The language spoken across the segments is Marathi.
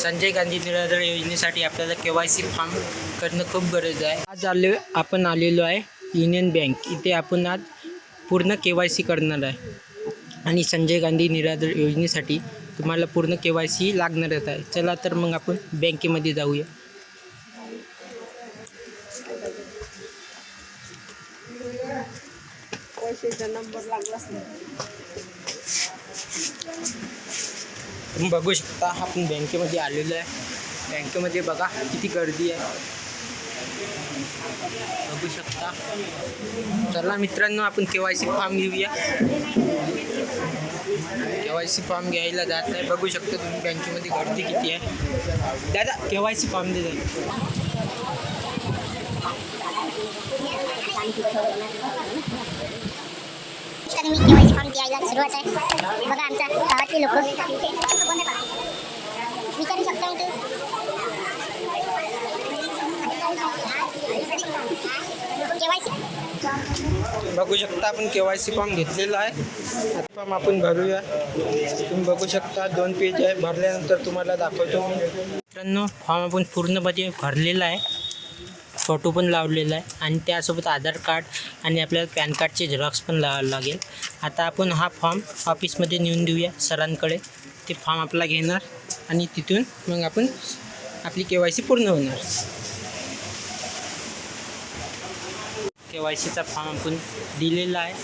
संजय गांधी निराधार योजनेसाठी आपल्याला के वाय सी फॉर्म करणं खूप गरज आहे. आज आलो आपण आलेलो आहे युनियन बँक. इथे आपण आज पूर्ण के वाय सी करणार आहे. आणि संजय गांधी निराधार योजनेसाठी तुम्हाला पूर्ण के वाय सी लागणारच आहे. चला तर मग आपण बँकेमध्ये जाऊया. पैशाचा नंबर लागलाच नाही तुम्ही बघू शकता आपण बँकेमध्ये आलेलो आहे. बँकेमध्ये बघा किती गर्दी आहे. बघू शकता. चला मित्रांनो आपण के वाय सी फॉर्म घेऊया. के वाय सी फॉर्म घ्यायला जात आहे. बघू शकता तुम्ही बँकेमध्ये गर्दी किती आहे. दादा के वाय सी फॉर्म दे मी केवायसी फॉर्म द्यायला सुरुवात आहे. बघा आमच्या गावातले लोक विचारू शकता मी तू केवायसी बघू शकता आपण के वाय सी फॉर्म घेतलेला आहे. आता फॉर्म आपण भरूया. तुम्ही बघू शकता दोन पेज आहे. भरल्यानंतर तुम्हाला दाखवतो. मित्रांनो फॉर्म आपण पूर्णपणे भरलेला आहे. फोटो पण लावलेला आहे आणि त्यासोबत आधार कार्ड आणि आपल्याला पॅन कार्डचे झेरॉक्स पण लावावं लागेल. आता आपण हा फॉर्म ऑफिसमध्ये नेऊन देऊया सरांकडे. ते फॉर्म आपला घेणार आणि तिथून मग आपण आपली के वाय सी पूर्ण होणार. के वाय सीचा फॉर्म आपण दिलेला आहे.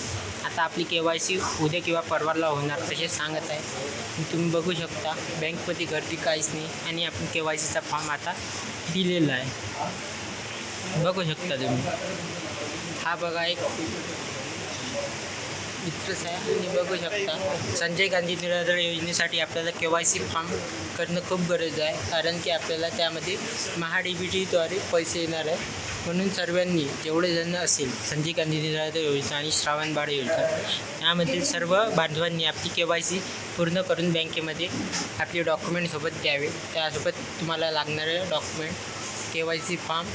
आता आपली के वाय सी उद्या किंवा परवाला होणार तसे सांगत आहे. तुम्ही बघू शकता बँकमध्ये गर्दी काहीच नाही आणि आपण के वाय सीचा फॉर्म आता दिलेला आहे. बघू शकता तुम्ही. हा बघा एक मित्रच आहे आणि बघू शकता. संजय गांधी निराधार योजनेसाठी आपल्याला के वाय सी फॉर्म करणं खूप गरज आहे. कारण की आपल्याला त्यामध्ये महा डी बी टीद्वारे पैसे येणार आहे. म्हणून सर्वांनी जेवढे जण असेल संजय गांधी निराधार योजना आणि श्रावण बाळ योजना यामधील सर्व बांधवांनी आपली के वाय सी पूर्ण करून बँकेमध्ये आपले डॉक्युमेंटसोबत द्यावे. त्यासोबत तुम्हाला लागणारे document K Y C form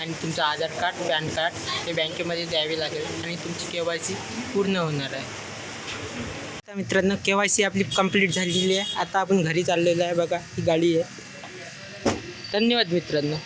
आणि तुमचं आधार कार्ड पॅन कार्ड हे बँकेमध्ये द्यावे लागेल आणि तुमची के वाय सी पूर्ण होणार आहे. आता मित्रांनो के वाय सी आपली कंप्लीट झालेली आहे. आता आपण घरी चाललेलो आहे. बघा ही गाडी आहे. धन्यवाद मित्रांनो.